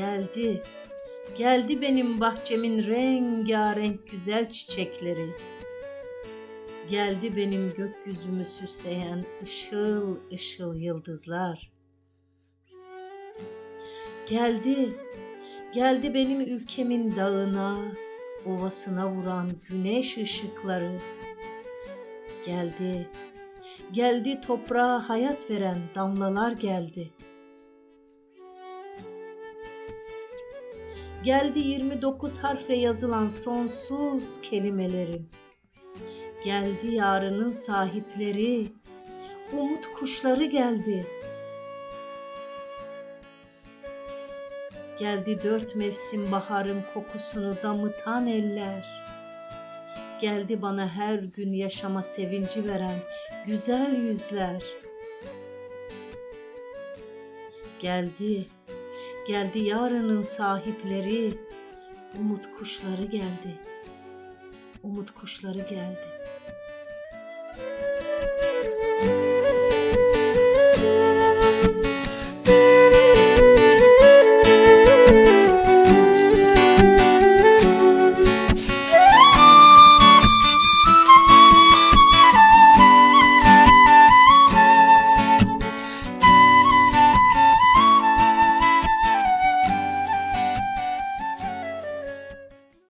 Geldi, geldi benim bahçemin rengarenk güzel çiçekleri. Geldi benim gökyüzümü süsleyen ışıl ışıl yıldızlar. Geldi, geldi benim ülkemin dağına, ovasına vuran güneş ışıkları. Geldi, geldi toprağa hayat veren damlalar geldi. Geldi 29 harfle yazılan sonsuz kelimelerim. Geldi yarının sahipleri, umut kuşları geldi. Geldi dört mevsim baharın kokusunu damıtan eller. Geldi bana her gün yaşama sevinci veren güzel yüzler. Geldi, Geldi yarının sahipleri, umut kuşları geldi. Umut kuşları geldi.